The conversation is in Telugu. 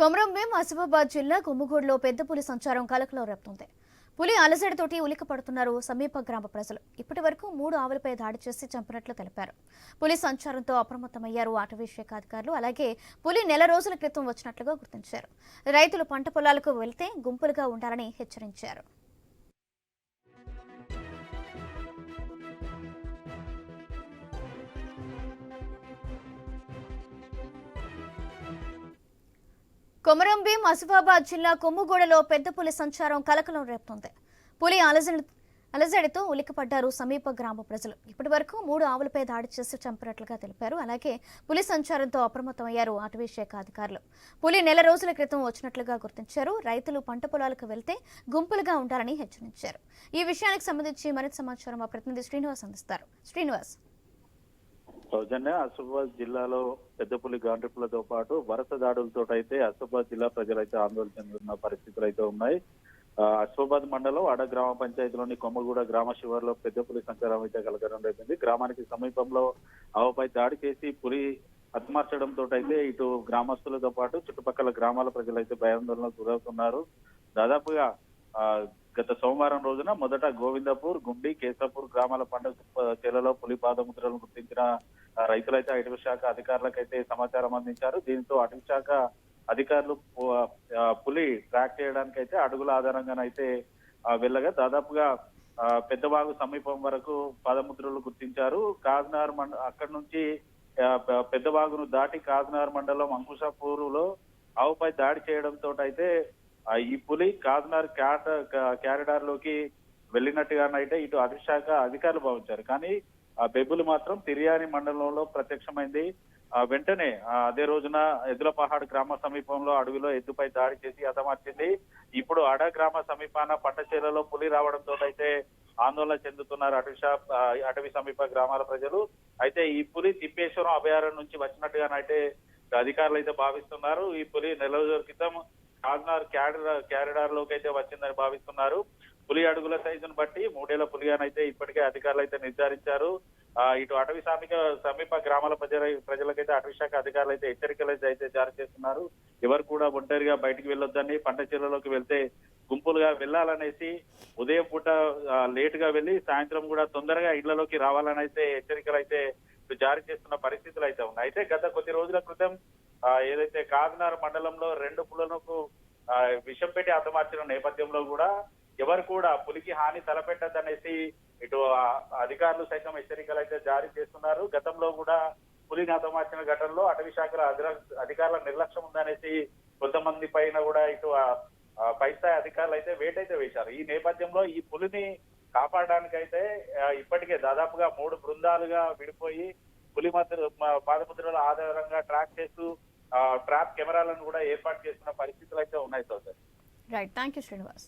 కొమరంభీం ఆసిఫాబాద్ జిల్లా కొమ్ముగూడులో పెద్ద పులి సంచారం కలకలం రెప్తుంది. పులి అలజడితోటి ఉలిక పడుతున్నారు సమీప గ్రామ ప్రజలు. ఇప్పటి వరకు మూడు ఆవులపై దాడి చేసి చంపినట్లు తెలిపారు. పులి సంచారంతో అప్రమత్తమయ్యారు అటవీ శాఖ అధికారులు. అలాగే పులి నెల రోజుల క్రితం వచ్చినట్లుగా గుర్తించారు. రైతులు పంట పొలాలకు వెళ్తే గుంపులుగా ఉండాలని హెచ్చరించారు. కొమరంభీం ఆసిఫాబాద్ జిల్లా కొమ్ముగూడలో పెద్ద పులి సంచారం కలకలం రేపుతోంది. పులి అలజడి అలజడితో ఉలిక్కిపడ్డారు సమీప గ్రామ ప్రజలు. ఇప్పటి వరకు మూడు ఆవులపై దాడి చేసి చంపినట్లుగా తెలిపారు. అలాగే పులి సంచారంతో అప్రమత్తమయ్యారు అటవీ శాఖ అధికారులు. పులి నెల రోజుల క్రితం వచ్చినట్లుగా గుర్తించారు. రైతులు పంట పొలాలకు వెళ్తే గుంపులుగా ఉండాలని హెచ్చరించారు. ఈ విషయానికి సంబంధించి మరింత సమాచారం మా ప్రతినిధి శ్రీనివాస్ అందిస్తారు. శ్రీనివాస్. సౌజన్య. ఆసిఫాబాద్ జిల్లాలో పెద్దపులి గాండ్రిపులతో పాటు వరుస దాడులతో అయితే ఆసిఫాబాద్ జిల్లా ప్రజలైతే ఆందోళన చెందుతున్న పరిస్థితులు అయితే ఉన్నాయి. ఆ, మండలం అడ గ్రామ పంచాయతీలోని కొమ్మగూడ గ్రామ శివారులో పెద్దపులి సంచారం అయితే కలగడం జరిగింది. గ్రామానికి సమీపంలో ఆవుపై దాడి చేసి పులి హతమార్చడంతో అయితే ఇటు గ్రామస్తులతో పాటు చుట్టుపక్కల గ్రామాల ప్రజలు అయితే భయాందోళనకు గురవుతున్నారు. దాదాపుగా గత సోమవారం రోజున మొదట గోవిందపూర్ గుండి కేశాపూర్ గ్రామాల పండుగ చేలలో పులి పాదముద్రలను గుర్తించిన రైతులైతే అటవీ శాఖ అధికారులకైతే సమాచారం అందించారు. దీంతో అటవీ శాఖ అధికారులు పులి ట్రాక్ చేయడానికి అయితే అడుగుల ఆధారంగానైతే వెళ్ళగా దాదాపుగా పెద్దవాగు సమీపం వరకు పాదముద్రలు గుర్తించారు. కాజ్నార్ మండ అక్కడి నుంచి పెద్దవాగును దాటి కాజ్నార్ మండలం అంకుశాపూరులో ఆవుపై దాడి చేయడంతో అయితే ఈ పులి కాజ్నార్ క్యాట్ క్యారిడార్లోకి వెళ్ళినట్టుగానైతే ఇటు అటవీ శాఖ అధికారులు భావించారు. కానీ ఆ బెబ్బులు మాత్రం తిరియాని మండలంలో ప్రత్యక్షమైంది. ఆ వెంటనే అదే రోజున ఎద్దులపహాడ్ గ్రామ సమీపంలో అడవిలో ఎద్దుపై దాడి చేసి హతమార్చింది. ఇప్పుడు అడ గ్రామ సమీపాన పట్టచేలలో పులి రావడంతో అయితే ఆందోళన చెందుతున్నారు అటవీ అటవీ సమీప గ్రామాల ప్రజలు. అయితే ఈ పులి తిప్పేశ్వరం అభయారణ్యం నుంచి వచ్చినట్టుగానైతే అధికారులు అయితే భావిస్తున్నారు. ఈ పులి నెల రోజుల క్రితం కాజ్నార్ క్యారిడార్ క్యారిడార్లోకి అయితే వచ్చిందని భావిస్తున్నారు. పులి అడుగుల సైజును బట్టి మూడేళ్ళ పులిగానైతే ఇప్పటికే అధికారులు అయితే నిర్ధారించారు. ఆ, ఇటు అటవీ సమీప సమీప గ్రామాల ప్రజల ప్రజలకైతే అటవీ శాఖ అధికారులు అయితే హెచ్చరికలు అయితే అయితే జారీ చేస్తున్నారు. ఎవరు కూడా ఒంటరిగా బయటికి వెళ్ళొద్దని పంట చీరలోకి వెళ్తే గుంపులుగా వెళ్ళాలనేసి ఉదయం పూట లేట్గా వెళ్ళి సాయంత్రం కూడా తొందరగా ఇళ్ళలోకి రావాలని అయితే హెచ్చరికలు అయితే ఇటు జారీ చేస్తున్న పరిస్థితులు అయితే ఉన్నాయి. అయితే గత కొద్ది రోజుల క్రితం ఏదైతే కాకినాడ మండలంలో రెండు పులులకు విషం పెట్టి హతమార్చిన నేపథ్యంలో కూడా ఎవరు కూడా పులికి హాని తలపెట్టదనేసి ఇటు అధికారులు సైతం హెచ్చరికలు అయితే జారీ చేస్తున్నారు. గతంలో కూడా పులి హతమార్చిన ఘటనలో అటవీ శాఖల అధికారుల నిర్లక్ష్యం ఉందనేసి కొంతమంది పైన కూడా ఇటు పై స్థాయి అధికారులు అయితే వేటైతే వేశారు. ఈ నేపథ్యంలో ఈ పులిని కాపాడడానికైతే ఇప్పటికే దాదాపుగా మూడు బృందాలుగా విడిపోయి పులి మధ్య పాదముద్రల ఆధారంగా ట్రాక్ చేస్తూ ట్రాప్ కెమెరాలను కూడా ఏర్పాటు చేస్తున్న పరిస్థితులు అయితే ఉన్నాయి sir right thank you Srinivas